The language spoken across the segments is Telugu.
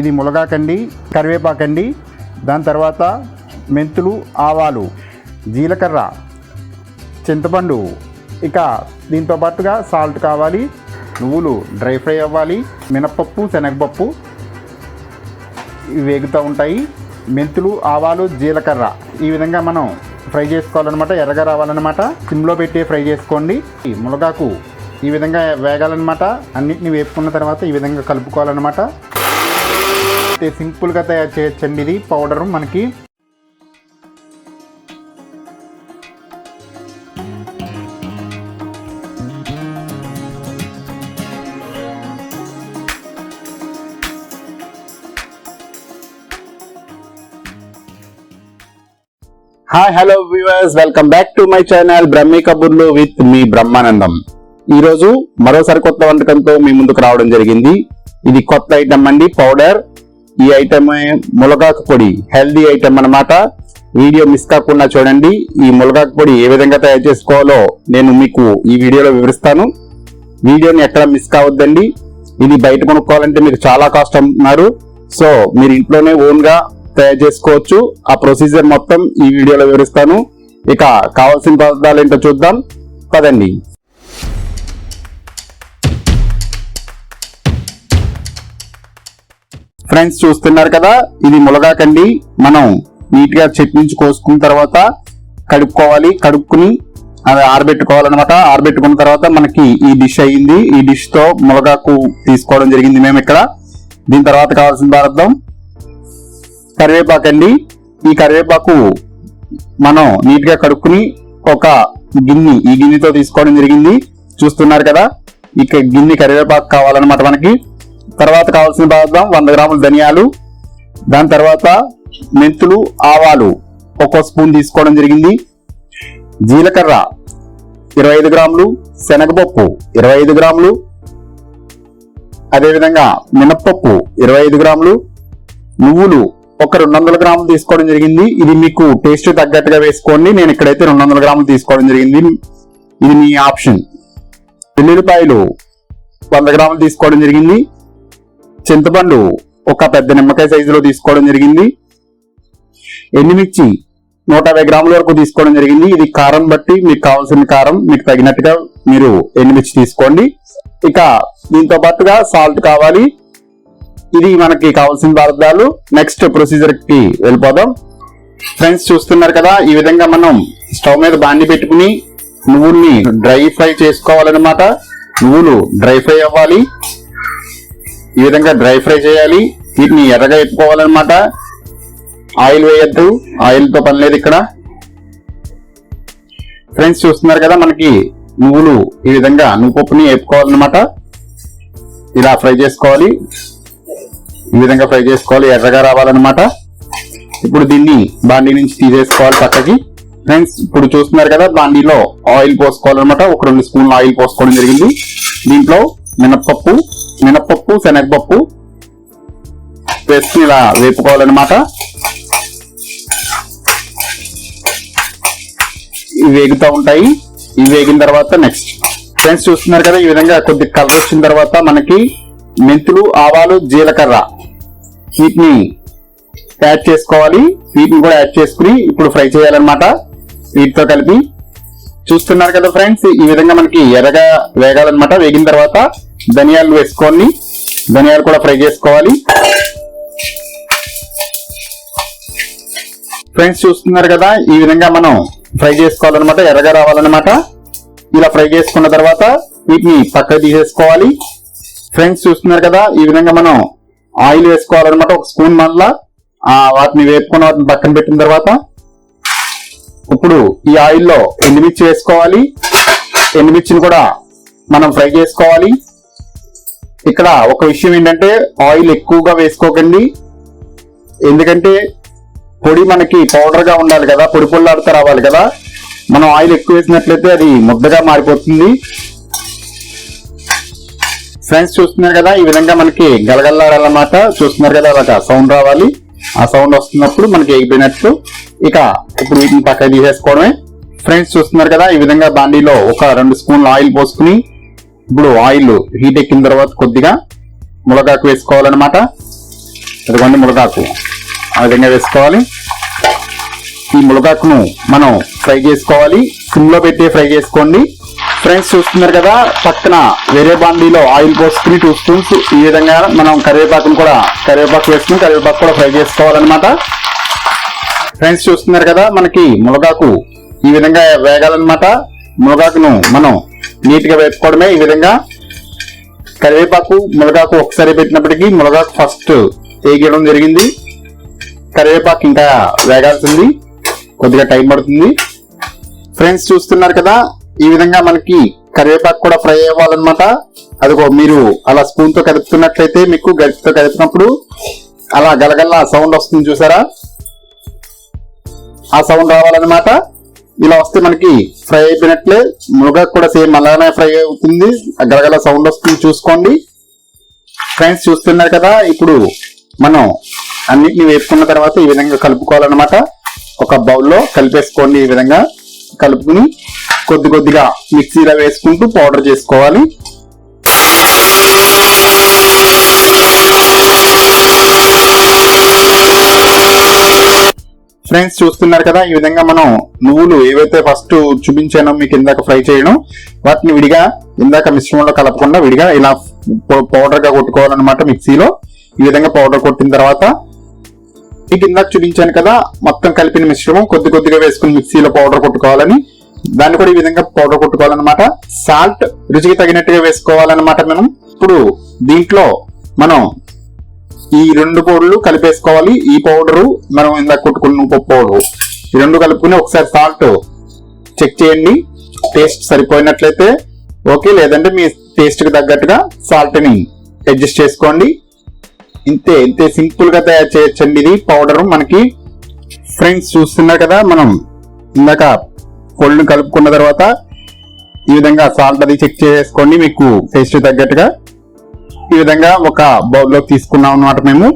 ఇది ములగాకండి కరివేపాకండి దాని తర్వాత మెంతులు ఆవాలు జీలకర్ర చింతపండు. ఇక దీంతో పాటుగా సాల్ట్ కావాలి నువ్వులు డ్రై ఫ్రై అవ్వాలి మినప్పప్పు శనగపప్పు ఇవి వేగుతూ ఉంటాయి. మెంతులు ఆవాలు జీలకర్ర ఈ విధంగా మనం ఫ్రై చేసుకోవాలన్నమాట ఎర్రగా రావాలన్నమాట. సిమ్లో పెట్టి ఫ్రై చేసుకోండి. ఈ మునగాకు ఈ విధంగా వేగాలన్నమాట. అన్నిటిని వేపుకున్న తర్వాత ఈ విధంగా కలుపుకోవాలన్నమాట. అయితే సింపుల్గా తయారు చేయొచ్చండి ఇది పౌడరు మనకి. Hi hello viewers welcome back to my channel Brahmi కబుర్లు విత్ మీ బ్రహ్మానందం ఈ రోజు మరోసారి కొత్త వంటకంతో మీ ముందుకు రావడం జరిగింది. ఇది కొత్త ఐటమ్ అండి పౌడర్. ఈ ఐటమ్ ములగాకు పొడి హెల్దీ ఐటమ్ అన్నమాట. వీడియో మిస్ కాకుండా చూడండి. ఈ ములగాకు పొడి ఏ విధంగా తయారు చేసుకోవాలో నేను మీకు ఈ వీడియోలో వివరిస్తాను. వీడియోని ఎక్కడ మిస్ కావద్దండి. ఇది బయట కొనుక్కోవాలంటే మీకు చాలా కాస్ట్ అమ్ముతున్నారు సో మీరు ఇంట్లోనే ఓన్గా తయారు చేసుకోవచ్చు. ఆ ప్రొసీజర్ మొత్తం ఈ వీడియోలో వివరిస్తాను. ఇక కావాల్సిన పదార్థాలు ఏంటో చూద్దాం. పదండి. ఫ్రెండ్స్ చూస్తున్నారు కదా? ఇది ములగాకండి. మనం నీట్గా కోసుకున్న తర్వాత కడుక్కోవాలి. కడుక్కుని అది ఆరబెట్టుకోవాలన్నమాట. ఆరబెట్టుకున్న తర్వాత మనకి ఈ డిష్ అయ్యింది. ఈ డిష్తో ములగాకు తీసుకోవడం జరిగింది మేము ఇక్కడ. దీని తర్వాత కావాల్సిన పదార్థం కరివేపాకు అండి ఈ కరివేపాకు మనం నీట్గా కడుక్కుని ఒక గిన్నె ఈ గిన్నెతో తీసుకోవడం జరిగింది. చూస్తున్నారు కదా? ఇక గిన్నె కరివేపాకు కావాలన్నమాట మనకి. తర్వాత కావాల్సిన పదార్థం వంద గ్రాముల ధనియాలు. దాని తర్వాత మెంతులు ఆవాలు ఒక్కో స్పూన్ తీసుకోవడం జరిగింది. జీలకర్ర ఇరవై ఐదు గ్రాములు శనగపప్పు ఇరవై ఐదు గ్రాములు అదేవిధంగా మినప్పప్పు ఇరవై ఐదు గ్రాములు నువ్వులు ఒక రెండు వందల గ్రాములు తీసుకోవడం జరిగింది. ఇది మీకు టేస్ట్ తగ్గట్టుగా వేసుకోండి. నేను ఇక్కడైతే రెండు వందల గ్రాములు తీసుకోవడం జరిగింది. ఇది మీ ఆప్షన్. వెల్లుల్లిపాయలు వంద గ్రాములు తీసుకోవడం జరిగింది. చింతపండు ఒక పెద్ద నిమ్మకాయ సైజులో తీసుకోవడం జరిగింది. ఎండుమిర్చి నూట యాభై గ్రాముల వరకు తీసుకోవడం జరిగింది. ఇది కారం బట్టి మీకు కావాల్సిన కారం మీకు తగినట్టుగా మీరు ఎండుమిర్చి తీసుకోండి. ఇక దీంతో పాటుగా సాల్ట్ కావాలి. ఇది మనకి కావాల్సిన పదార్థాలు. నెక్స్ట్ ప్రొసీజర్కి వెళ్ళిపోదాం. ఫ్రెండ్స్ చూస్తున్నారు కదా ఈ విధంగా మనం స్టవ్ మీద బాండి పెట్టుకుని నువ్వుల్ని డ్రై ఫ్రై చేసుకోవాలన్నమాట. నువ్వులు డ్రై ఫ్రై అవ్వాలి. ఈ విధంగా డ్రై ఫ్రై చేయాలి. వీటిని ఎర్రగా ఎత్తుకోవాలన్నమాట. ఆయిల్ వేయద్దు. ఆయిల్తో పని లేదు ఇక్కడ. ఫ్రెండ్స్ చూస్తున్నారు కదా మనకి నువ్వులు ఈ విధంగా నువ్వు పప్పుని వేపుకోవాలన్నమాట. ఇలా ఫ్రై చేసుకోవాలి. ఈ విధంగా ఫ్రై చేసుకోవాలి. ఎర్రగా రావాలన్నమాట. ఇప్పుడు దీన్ని బాండీ నుంచి తీసేసుకోవాలి పక్కకి. ఫ్రెండ్స్ ఇప్పుడు చూస్తున్నారు కదా బాండీలో ఆయిల్ పోసుకోవాలన్నమాట. ఒక రెండు స్పూన్లు ఆయిల్ పోసుకోవడం జరిగింది. దీంట్లో మినప్పప్పు మినపప్పు శనగపప్పు వేసుకుని ఇలా వేపుకోవాలన్నమాట. ఇవి వేగుతూ ఉంటాయి. ఇవి వేగిన తర్వాత నెక్స్ట్ ఫ్రెండ్స్ చూస్తున్నారు కదా ఈ విధంగా కొద్ది కలర్ వచ్చిన తర్వాత మనకి మెంతులు ఆవాలు జీలకర్ర వీటిని యాడ్ చేసుకోవాలి. వీటిని కూడా యాడ్ చేసుకుని ఇప్పుడు ఫ్రై చేయాలన్నమాట. వీటితో కలిపి. చూస్తున్నారు కదా ఫ్రెండ్స్ ఈ విధంగా మనకి ఎర్రగా వేగాలన్నమాట. వేగిన తర్వాత ధనియాలు వేసుకోండి ధనియాలు కూడా ఫ్రై చేసుకోవాలి. ఫ్రెండ్స్ చూస్తున్నారు కదా ఈ విధంగా మనం ఫ్రై చేసుకోవాలన్నమాట ఎర్రగా రావాలన్నమాట. ఇలా ఫ్రై చేసుకున్న తర్వాత వీటిని పక్కకు తీసేసుకోవాలి. ఫ్రెండ్స్ చూస్తున్నారు కదా ఈ విధంగా మనం ఆయిల్ వేసుకోవాలన్నమాట ఒక స్పూన్ మళ్ళా. వాటిని వేపుకున్న వాటిని పక్కన పెట్టిన తర్వాత ఇప్పుడు ఈ ఆయిల్లో ఎండుమిర్చి వేసుకోవాలి. ఎండుమిర్చిని కూడా మనం ఫ్రై చేసుకోవాలి. ఇక్కడ ఒక విషయం ఏంటంటే ఆయిల్ ఎక్కువగా వేసుకోకండి. ఎందుకంటే పొడి మనకి పౌడర్గా ఉండాలి కదా పొడి పొల్లాడుతూ రావాలి కదా. మనం ఆయిల్ ఎక్కువ వేసినట్లయితే అది ముద్దగా మారిపోతుంది. ఫ్రెండ్స్ చూస్తున్నారు కదా ఈ విధంగా మనకి గలగల్లారన్నమాట చూస్తున్నారు కదా అలాగా సౌండ్ రావాలి. ఆ సౌండ్ వస్తున్నప్పుడు మనకి ఎగిపోయినట్లు ఇక ఇప్పుడు వీటిని పక్కన తీసేసుకోవడమే. ఫ్రెండ్స్ చూస్తున్నారు కదా ఈ విధంగా బాండీలో ఒక రెండు స్పూన్లు ఆయిల్ పోసుకుని ఇప్పుడు ఆయిల్ హీట్ ఎక్కిన తర్వాత కొద్దిగా ములగాకు వేసుకోవాలన్నమాట. ఇదిగోండి ములగాకు ఆ విధంగా వేసుకోవాలి. ఈ ములగాకును మనం ఫ్రై చేసుకోవాలి. సిమ్లో పెట్టి ఫ్రై చేసుకోండి. ఫ్రెండ్స్ చూస్తున్నారు కదా పక్కన వేరే బాండీలో ఆయిల్ పోసుకుని టూ స్పూన్స్ ఈ విధంగా మనం కరివేపాకును కూడా కరివేపాకు వేసుకుని కరివేపాకు కూడా ఫ్రై చేసుకోవాలన్నమాట. ఫ్రెండ్స్ చూస్తున్నారు కదా మనకి మునగాకు ఈ విధంగా వేగాలన్నమాట. మునగాకును మనం నీట్గా వేసుకోవడమే ఈ విధంగా. కరివేపాకు మునగాకు ఒకసారి పెట్టినప్పటికీ మునగాకు ఫస్ట్ వేయడం జరిగింది. కరివేపాకు ఇంకా వేగాల్సింది. కొద్దిగా టైం పడుతుంది. ఫ్రెండ్స్ చూస్తున్నారు కదా ఈ విధంగా మనకి కరివేపాకు కూడా ఫ్రై అవ్వాలన్నమాట. అదిగో మీరు అలా స్పూన్తో కలుపుతున్నట్లయితే మీకు గరిటతో కలిపినప్పుడు అలా గలగల్లా సౌండ్ వస్తుంది చూసారా? ఆ సౌండ్ రావాలన్నమాట. ఇలా వస్తే మనకి ఫ్రై అయిపోయినట్లే. మునగాకు కూడా సేమ్ అలానే ఫ్రై అవుతుంది. గలగల సౌండ్ వస్తుంది చూసుకోండి. ఫ్రెండ్స్ చూస్తున్నారు కదా ఇప్పుడు మనం అన్నిటిని వేసుకున్న తర్వాత ఈ విధంగా కలుపుకోవాలన్నమాట. ఒక బౌల్లో కలిపేసుకోండి ఈ విధంగా. కలుపుకుని కొద్ది కొద్దిగా మిక్సీలో వేసుకుంటూ పౌడర్ చేసుకోవాలి. ఫ్రెండ్స్ చూస్తున్నారు కదా ఈ విధంగా మనం నువ్వులు ఏవైతే ఫస్ట్ చూపించానో మీకు ఇందాక ఫ్రై చేయడం వాటిని విడిగా ఇందాక మిశ్రమంలో కలపకుండా విడిగా ఇలా పౌడర్గా కొట్టుకోవాలన్నమాట మిక్సీలో. ఈ విధంగా పౌడర్ కొట్టిన తర్వాత మీకు ఇందాక చూపించాను కదా మొత్తం కలిపిన మిశ్రమం కొద్ది కొద్దిగా వేసుకుని మిక్సీలో పౌడర్ కొట్టుకోవాలని. దాన్ని కూడా ఈ విధంగా పౌడర్ కొట్టుకోవాలన్నమాట. సాల్ట్ రుచికి తగినట్టుగా వేసుకోవాలన్నమాట మనం. ఇప్పుడు దీంట్లో మనం ఈ రెండు పౌడర్లు కలిపేసుకోవాలి. ఈ పౌడరు మనం ఇందాక కొట్టుకున్న పప్పు పౌడరు. ఈ రెండు కలుపుకుని ఒకసారి సాల్ట్ చెక్ చేయండి. టేస్ట్ సరిపోయినట్లయితే ఓకే. లేదంటే మీ టేస్ట్కి తగ్గట్టుగా సాల్ట్ని అడ్జస్ట్ చేసుకోండి. ఇంతే ఇంతే సింపుల్గా తయారు చేయొచ్చండి ఇది పౌడరు. మనకి ఫ్రెండ్స్ చూస్తున్నారు కదా మనం. ఇందాక పొడిని కలుపుకున్న తర్వాత ఈ విధంగా సాల్ట్ అది చెక్ చేసుకోండి. మీకు టేస్ట్ తగ్గట్టుగా ఈ విధంగా ఒక బౌల్లో తీసుకున్నాం అన్నమాట మేము.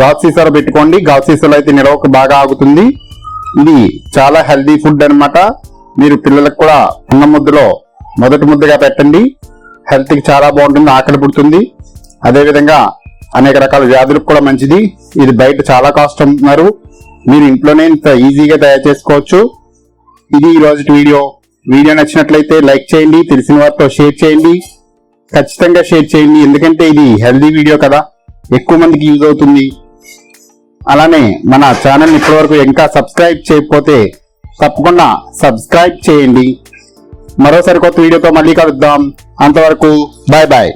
గాజు సీసాలో పెట్టుకోండి. గాజు సీసాలో అయితే నిలవక బాగా ఆగుతుంది. ఇది చాలా హెల్దీ ఫుడ్ అన్నమాట. మీరు పిల్లలకు కూడా అన్న ముద్దలో మొదటి ముద్దగా పెట్టండి. హెల్త్కి చాలా బాగుంటుంది ఆకలి పుడుతుంది. అదేవిధంగా అనేక రకాల వ్యాధులకు కూడా మంచిది. ఇది బయట చాలా కాస్ట్ అమ్ముతున్నారు. మీరు ఇంట్లోనే ఇంత ఈజీగా తయారు చేసుకోవచ్చు. ఇది ఈ రోజు వీడియో. వీడియో నచ్చినట్లయితే లైక్ చేయండి. తెలిసిన వారితో షేర్ చేయండి. ఖచ్చితంగా షేర్ చేయండి. ఎందుకంటే ఇది హెల్దీ వీడియో కదా. ఎక్కువ మందికి యూజ్ అవుతుంది. అలానే మన ఛానల్ ఇప్పటివరకు ఇంకా సబ్స్క్రైబ్ చేయకపోతే తప్పకుండా సబ్స్క్రైబ్ చేయండి. మరోసారి కొత్త వీడియోతో మళ్ళీ కలుద్దాం. అంతవరకు బాయ్ బాయ్